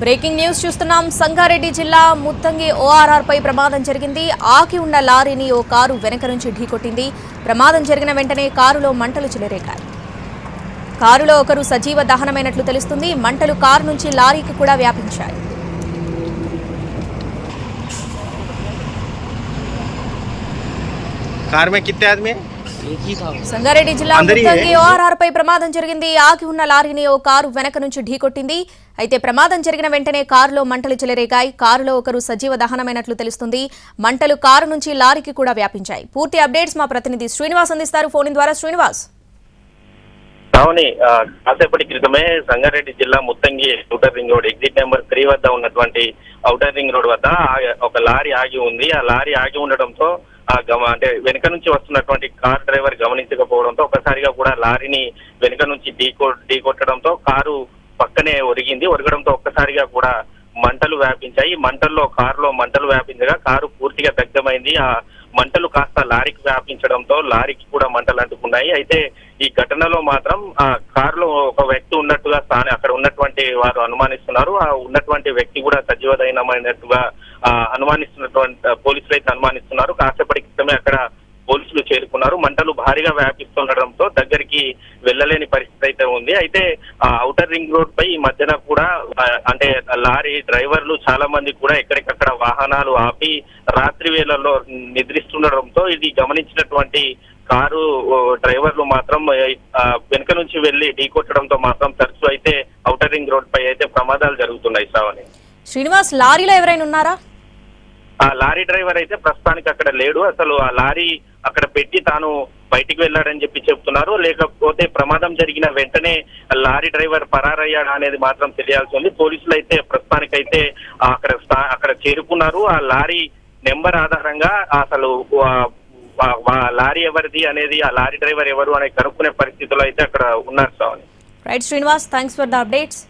Breaking news చూస్తున్నాం. సంగారెడ్డి జిల్లా Muthangi ORR పై ప్రమాదం జరిగింది. ఆకి ఉన్న లారీని ఓ కారు వెనక నుంచి ఢీకొట్టింది. ప్రమాదం జరిగిన వెంటనే కారులో మంటలు చెలరేకాయి కారులో ఒకరు సజీవ దహనమైనట్లు తెలుస్తుంది. మంటలు కారు నుంచి లారీకి కూడా వ్యాపించాయి. సంగారెడ్డి జిల్లా ముత్తంగి ఓఆర్ఆర్ పై ప్రమాదం జరిగింది. ఆకి ఉన్న లారీని ఓ కారు వెనక నుంచి ఢీకొట్టింది. అయితే ప్రమాదం జరిగిన వెంటనే కారులో మంటలు చెలరేగాయి. కారులో ఒకరు సజీవ దహనమైనట్లు తెలుస్తుంది. మంటలు కారు నుంచి లారీకి కూడా వ్యాపించాయి. పూర్తి అప్డేట్స్ మా ప్రతినిధి శ్రీనివాస్ అందిస్తారు. ఫోన్ ద్వారా శ్రీనివాస్. అవుని కాసేపటి క్రితమే సంగారెడ్డి జిల్లా Muthangi outer ring road exit number three వద్ద ఉన్నటువంటి ఔటర్ రింగ్ రోడ్ వద్ద ఆ- ఒక లారీ ఆగి ఉంది. ఆ లారీ ఆగి ఉండడంతో గమ అంటే వెనుక నుంచి వస్తున్నటువంటి కార్ డ్రైవర్ గమనించకపోవడంతో ఒకసారిగా కూడా లారీని వెనుక నుంచి ఢీకొ ఢీకొట్టడంతో కారు పక్కనే ఒరిగింది. ఒరగడంతో ఒక్కసారిగా కూడా మంటలు వ్యాపించాయి. మంటల్లో కారులో మంటలు వ్యాపించగా కారు పూర్తిగా దగ్ధమైంది. ఆ మంటలు కాస్త లారీకి వ్యాపించడంతో లారీకి కూడా మంటలు అంటుకున్నాయి. అయితే ఈ ఘటనలో మాత్రం ఆ కారులో ఒక వ్యక్తి ఉన్నట్టుగా స్థాని అక్కడ ఉన్నటువంటి వారు అనుమానిస్తున్నారు. ఆ ఉన్నటువంటి వ్యక్తి కూడా సజీవదైనమైనట్టుగా అనుమానిస్తున్నటువంటి పోలీసులు అయితే అనుమానిస్తున్నారు. కాసేపటి అక్కడ పోలీసులు చేరుకున్నారు. మంటలు భారీగా వ్యాపిస్తుండడంతో దగ్గరికి వెళ్ళలేని పరిస్థితి అయితే ఉంది. అయితే ఆ ఔటర్ రింగ్ రోడ్ పై ఈ మధ్యన కూడా అంటే లారీ డ్రైవర్లు చాలా మంది కూడా ఎక్కడికక్కడ వాహనాలు ఆపి రాత్రి వేళల్లో నిద్రిస్తుండడంతో ఇది గమనించినటువంటి కారు డ్రైవర్లు మాత్రం వెనుక నుంచి వెళ్ళి ఢీకొట్టడంతో మాత్రం తరచు అయితే ఔటర్ రింగ్ రోడ్ పై అయితే ప్రమాదాలు జరుగుతున్నాయి శ్రావణి శ్రీనివాస్ లారీలో ఎవరైనా ఉన్నారా? ఆ లారీ డ్రైవర్ అయితే ప్రస్తుతానికి అక్కడ లేడు. అసలు ఆ లారీ అక్కడ పెట్టి తాను బయటికి వెళ్ళాడని చెప్పి చెప్తున్నారు. లేకపోతే ప్రమాదం జరిగిన వెంటనే లారీ డ్రైవర్ పరారయ్యాడా అనేది మాత్రం తెలియాల్సి ఉంది. పోలీసులు అయితే ప్రస్తుతానికైతే అక్కడ అక్కడ చేరుకున్నారు. ఆ లారీ నెంబర్ ఆధారంగా అసలు లారీ ఎవరిది అనేది ఆ లారీ డ్రైవర్ ఎవరు అనేది కనుక్కునే పరిస్థితిలో అయితే అక్కడ ఉన్నారు sir right Srinivas thanks for the updates